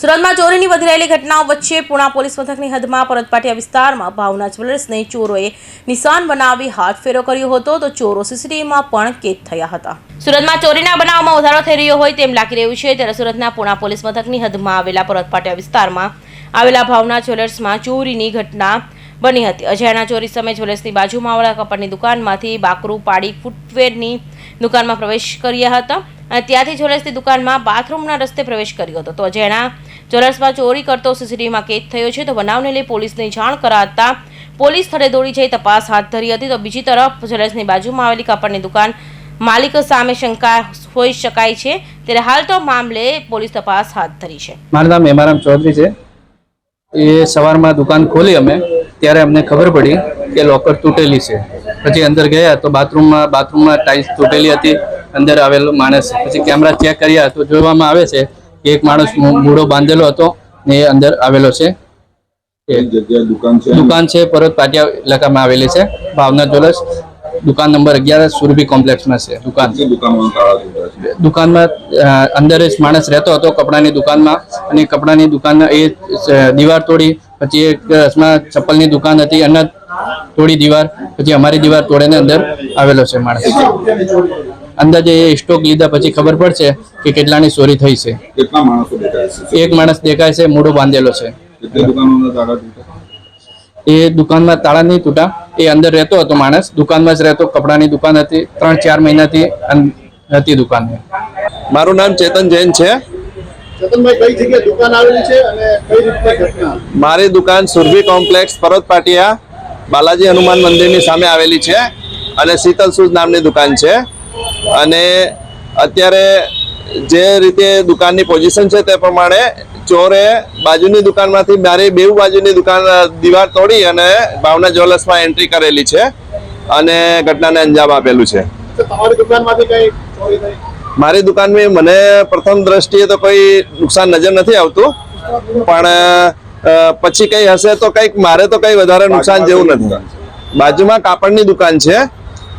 સુરતમાં ચોરીની વધી રહેલી ઘટનાઓ વચ્ચે પુણા પોલીસ મથકની હદમાં પરતપાટિયા વિસ્તારમાં ભાવના જ્વેલર્સને ચોરોએ નિશાન બનાવી હાથ ફેરો કર્યો હતો તો ચોરો સીસીટીવીમાં પણ કેદ થયા હતા. સુરતમાં ચોરીના બનાવમાં વધારો થઈ રહ્યો હોય તેમ લાગી રહ્યું છે ત્યારે સુરતના પુણા પોલીસ મથકની હદમાં આવેલા પરતપાટિયા વિસ્તારમાં આવેલા ભાવના જ્વેલર્સમાં ચોરીની ઘટના બની હતી. અજાણ્યા ચોરી સમયે જ્વેલર્સની બાજુમાં આવેલા કપડની દુકાનમાંથી બાકરું પાડી ફૂટવેરની દુકાનમાં પ્રવેશ કર્યા હતા અને ત્યાંથી જ્વેલર્સની દુકાનમાં બાથરૂમના રસ્તે પ્રવેશ કર્યો હતો. તો અજાણ્યા જ્વેલર્સમાં ચોરી કરતો સીસીટીવીમાં કેદ થયો છે, તો બનાવને લઈ પોલીસને જાણ કરાતા પોલીસ સ્થળે દોડી જઈ તપાસ હાથ ધરી હતી. તો બીજી તરફ જ્વેલર્સની બાજુમાં આવેલી કાપડની દુકાન માલિક સામે શંકા હોઈ શકાય છે. ત્યારે હાલ તો મામલે પોલીસ તપાસ હાથ ધરી છે. મારું નામ હેમારામ ચૌધરી છે. એ સવારમાં દુકાન ખોલી અમે, ત્યારે અમને ખબર પડી કે લોકર તૂટેલી છે. પછી અંદર ગયા તો બાથરૂમમાં બાથરૂમમાં ટાઇલ્સ તૂટેલી હતી. અંદર આવેલો માણસ, પછી કેમેરા ચેક કર્યા તો જોવામાં આવે છે કે એક માણસ મૂળો બાંધેલો હતો ને એ અંદર આવેલો છે. દુકાન છે? પરત પાટિયા ઇલાકામાં આવેલી છે ભાવના જ્વેલર્સ. દુકાન નંબર અગિયાર સુરભી કોમ્પ્લેક્સમાં છે દુકાન. દુકાનમાં અંદર જ માણસ રહેતો હતો કપડાની દુકાનમાં અને કપડાની દુકાનમાં એ દીવાર તોડી પછી એક રસમાં ચપ્પલની દુકાન હતી અને તોડી દીવાર પછી અમારી દીવાર તોડીને અંદર આવેલો છે માણસ. અંદાજે એ સ્ટોક લીધા પછી ખબર પડશે કે કેટલાની ચોરી થઈ છે. કેટલા માણસો દેખાય છે? એક માણસ દેખાય છે મોઢો બાંધેલો છે. એ દુકાનમાં તાળા નહીં તૂટા એ અંદર રહેતો હતો માણસ. દુકાનમાં જ રહેતો કપડાની દુકાન હતી ત્રણ ચાર મહિનાથી હતી દુકાનમાં મારું નામ ચેતન જૈન છે. ચેતનભાઈ કઈ જગ્યાએ દુકાન આવેલી છે અને કઈ રીતની ઘટના? મારી દુકાન સુરભી કોમ્પ્લેક્સ પરત પાટિયા બાલાજી હનુમાન મંદિરની સામે આવેલી છે અને શીતલ શૂઝ નામની દુકાન છે. અને અત્યારે જે રીતે દુકાનની પોઝિશન છે તે પ્રમાણે ચોરે બાજુની દુકાનમાંથી મારી બેઉ બાજુની દુકાન દીવાર તોડી અને ભાવના જ્વેલર્સમાં એન્ટ્રી કરેલી છે અને ઘટનાને અંજામ આપેલું છે. મારી દુકાનમાં મને પ્રથમ દ્રષ્ટિએ તો કોઈ નુકસાન નજર નથી આવતું પણ પછી કઈ હશે તો કંઈક મારે તો કઈ વધારે નુકસાન જેવું નથી. બાજુમાં કાપડની દુકાન છે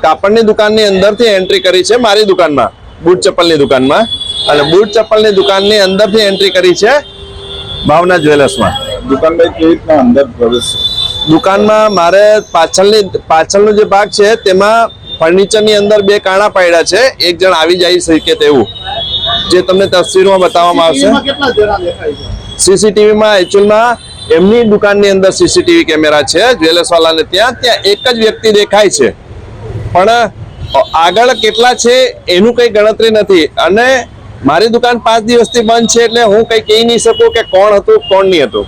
કાપડની દુકાનની અંદરથી એન્ટ્રી કરી છે મારી દુકાનમાં બૂટ ચપ્પલની દુકાનમાં. અને બૂટ ચપ્પલની દુકાનની અંદરથી એન્ટ્રી કરી છે ભાવના જ્વેલર્સમાં. દુકાનભાઈ કેવી રીતના અંદર પ્રવેશ દુકાનમાં મારે પાછળની પાછળનો જે ભાગ છે તેમાં ફર્નિચરની અંદર બે કાણા પાડ્યા છે એક જણ આવી જાય શકે તેવું. જે તમને તસવીરમાં બતાવવામાં આવશે. ટીવીમાં કેટલા જણા દેખાય છે? સીસીટીવીમાં એકચ્યુઅલમાં એમની દુકાનની અંદર સીસીટીવી કેમેરા છે જ્વેલર્સ વાળાને ત્યાં ત્યાં એક જ વ્યક્તિ દેખાય છે. પણ આગળ કેટલા છે એનું કઈ ગણતરી નથી. અને મારી દુકાન પાંચ દિવસથી બંધ છે એટલે હું કઈ કહી નહીં શકું કે કોણ હતું, કોણ નહીં હતું.